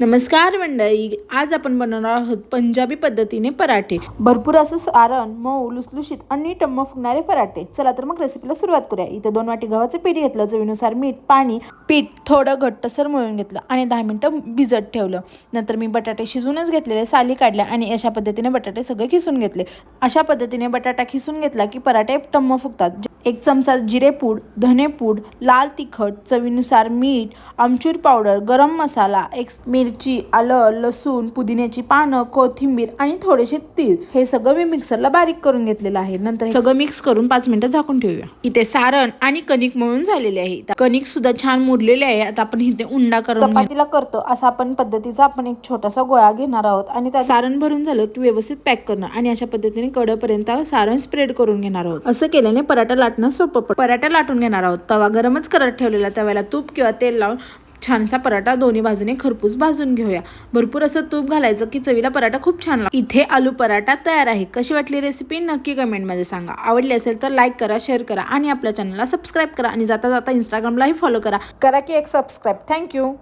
नमस्कार मंडळी आज आपण बनवणार आहोत पंजाबी पद्धतीने पराठे. भरपूर असं सारण मऊ लुसलुशीत आणि टम्म फुगणारे पराठे. चला तर मग रेसिपीला सुरुवात करूया. इथे दोन वाटी गव्हाचं पीठ घेतलं चवीनुसार मीठ पाणी पीठ थोडं घट्टसर मळून घेतलं आणि दहा मिनटं भिजत ठेवलं. नंतर मी बटाटे शिजूनच घेतलेले साली काढल्या आणि अशा पद्धतीने बटाटे सगळे खिसून घेतले. अशा पद्धतीने बटाटा खिसून घेतला की पराठे टम्म फुगतात. एक चमचा जिरेपूड धनेपूड लाल तिखट चवीनुसार मीठ आमचूर पावडर गरम मसाला एक मिरची आलं लसूण पुदिन्याची पानं कोथिंबीर आणि थोडेसे तीळ. हे सगळं मी मिक्सरला बारीक करून घेतलेलं आहे. नंतर सगळं मिक्स करून पाच मिनिटं झाकून ठेवूया. इथे सारण आणि कणिक मळून झालेले आहे. कणिक सुद्धा छान मुरलेले आहे. आता आपण इथे उंडा करून चपातीला करतो. असा आपण पद्धतीचा आपण एक छोटासा गोळा घेणार आहोत आणि त्या सारण भरून झालं की व्यवस्थित पॅक करणं आणि अशा पद्धतीने कडपर्यंत सारण स्प्रेड करून घेणार आहोत. असं केल्याने पराठा लाटणं सोपं पडतं पराठा लाटून घेणार आहोत. तवा गरमच करत ठेवलेला तव्याला तूप किंवा तेल लावून छानसा पराठा दोन्ही बाजूने खरपूस भाजून घेऊया. भरपूर असं तूप घालायचं की चवीला पराठा खूप छान लागतो. इथे आलू पराठा तयार आहे. कशी वाटली रेसिपी नक्की कमेंटमध्ये सांगा. आवडली असेल तर लाईक करा शेअर करा आणि आपल्या चॅनलला सबस्क्राईब करा आणि जाता जाता इंस्टाग्रामलाही फॉलो करा. करा की एक सबस्क्राईब थँक्यू